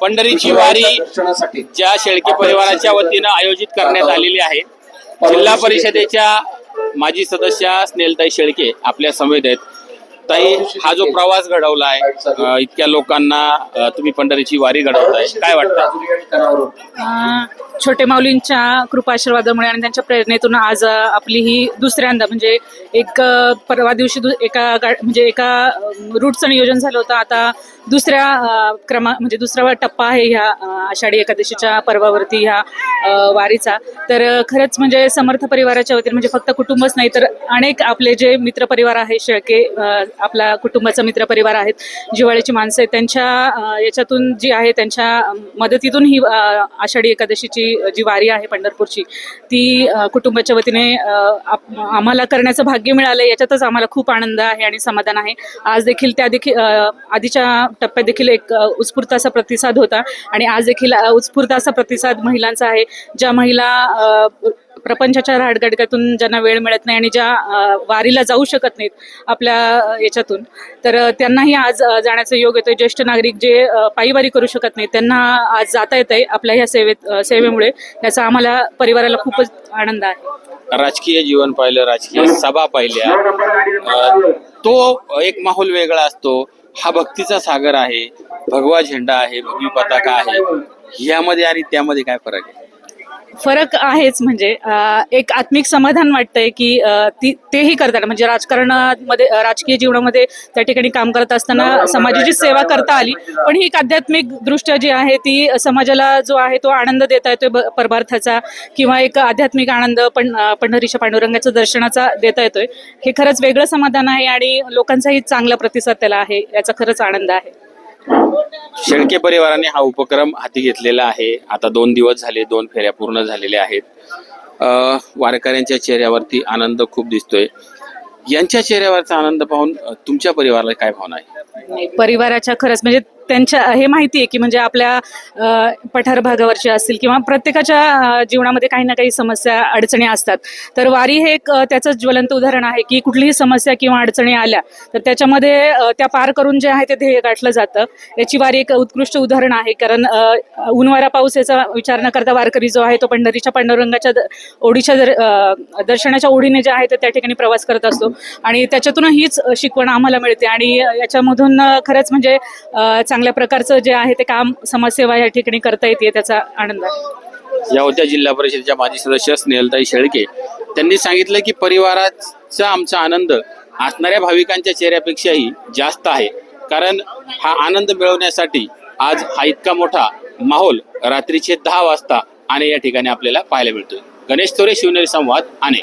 पंढरीची वारी ज्या शेळके परिवाराच्या वतीनं आयोजित करण्यात आलेली आहे. जिल्हा परिषदेच्या माजी सदस्य स्नेलताई शेळके आपल्या समेत आहेत. ताई हा जो प्रवास घडवलाय आहे इतक्या लोकांना तुम्ही पंढरीची वारी घडवताय काय वाटतं? छोटे माऊलींच्या कृपाशीर्वादामुळे आणि त्यांच्या प्रेरणेतून आज आपली ही दुसऱ्यांदा म्हणजे एक परवा दिवशी एका म्हणजे एका रूटचं नियोजन झालं होतं. आता दुसऱ्या क्रमा म्हणजे दुसरा टप्पा आहे ह्या आषाढी एकादशीच्या पर्वावरती ह्या वारीचा. तर खरंच म्हणजे समर्थ परिवाराच्या वतीने म्हणजे फक्त कुटुंबच नाही तर अनेक आपले जे मित्रपरिवार आहे शेळके आपला कुटुंबाचा मित्रपरिवार आहेत जिवाळ्याची माणसं आहेत त्यांच्या याच्यातून जी आहे त्यांच्या मदतीतून ही आषाढी एकादशीची जी वारी आहे पंढरपूरची ती कुटुंबाच्या वतीने आप- आम्हाला करण्याचं भाग्य मिळालं याच्यातच आम्हाला खूप आनंद आहे आणि समाधान आहे. आज देखील त्या देखील आधीच्या टप्प्यात देखील एक उत्स्फूर्त असा प्रतिसाद होता आणि आज देखील उत्स्फूर्त असा प्रतिसाद महिलांचा आहे. ज्या महिला प्रपंचाच्या राडगडग्यातून ज्यांना वेळ मिळत नाही आणि ज्या वारीला जाऊ शकत नाहीत आपल्या याच्यातून तर त्यांनाही आज जाण्याचा योग येतोय. ज्येष्ठ नागरिक जे पायीवारी करू शकत नाहीत त्यांना आज जाता येत आहे आपल्या ह्या सेवेत सेवेमुळे. याचा आम्हाला परिवाराला खूपच आनंद आहे. राजकीय जीवन पाहिलं राजकीय सभा पाहिल्या तो एक माहोल वेगळा असतो. हा भक्तीचा सागर आहे भगवा झेंडा आहे भगवी पताका आहे. यामध्ये आणि त्यामध्ये काय फरक आहे? फरक आहेच म्हणजे एक आत्मिक समाधान वाटतंय की ती तेही करताना म्हणजे राजकारणामध्ये राजकीय जीवनामध्ये त्या ठिकाणी काम करत असताना समाजाची सेवा करता आली. पण ही एक आध्यात्मिक दृष्ट्या जी आहे ती समाजाला जो आहे तो आनंद देता येतोय परमार्थाचा किंवा एक आध्यात्मिक आनंद पण पंढरीच्या पांडुरंगाच्या दर्शनाचा देता येतोय. हे खरंच वेगळं समाधान आहे आणि लोकांचाही चांगला प्रतिसाद त्याला आहे याचा खरंच आनंद आहे. शेळके परिवाराने हा उपक्रम हाती घेतलेला आहे. आता दोन दिवस झाले दोन फेऱ्या पूर्ण झालेल्या आहेत. वारकऱ्यांच्या चेहऱ्यावरती आनंद खूप दिसतोय. यांच्या चेहऱ्यावरचा आनंद पाहून तुमच्या परिवाराला काय भावना आहे? परिवाराच्या खरंच म्हणजे त्यांच्या हे माहिती आहे की म्हणजे आपल्या पठार भागावरच्या असतील किंवा प्रत्येकाच्या जीवनामध्ये काही ना काही समस्या अडचणी असतात. तर वारी हे एक त्याचं ज्वलंत उदाहरण आहे की कुठलीही समस्या किंवा अडचणी आल्या तर त्याच्यामध्ये त्या पार करून जे आहे ते ध्येय गाठलं जातं. याची वारी एक उत्कृष्ट उदाहरण आहे कारण अ, पाऊस याचा विचार न करता वारकरी जो आहे तो पंढरीच्या पांडुरंगाच्या ओढीच्या दर- दर्शनाच्या ओढीने जे आहे ते त्या ठिकाणी प्रवास करत असतो. आणि त्याच्यातून हीच शिकवण आम्हाला मिळते. आणि याच्यामधून खरंच म्हणजे चांग चांगल्या प्रकारचं जे आहे ते काम समाजसेवा या ठिकाणी करता येते त्याचा आनंद आहे. या होत्या जिल्हा परिषदेच्या माजी सदस्य स्नेहलताई शेळके. त्यांनी सांगितलं की परिवाराचा आमचा आनंद असणाऱ्या भाविकांच्या चेहऱ्यापेक्षाही जास्त आहे. कारण हा आनंद मिळवण्यासाठी आज हा इतका मोठा माहोल रात्रीचे दहा वाजता आणि या ठिकाणी आपल्याला पाहायला मिळतोय. गणेश थोरे शिवनेरी संवाद आणि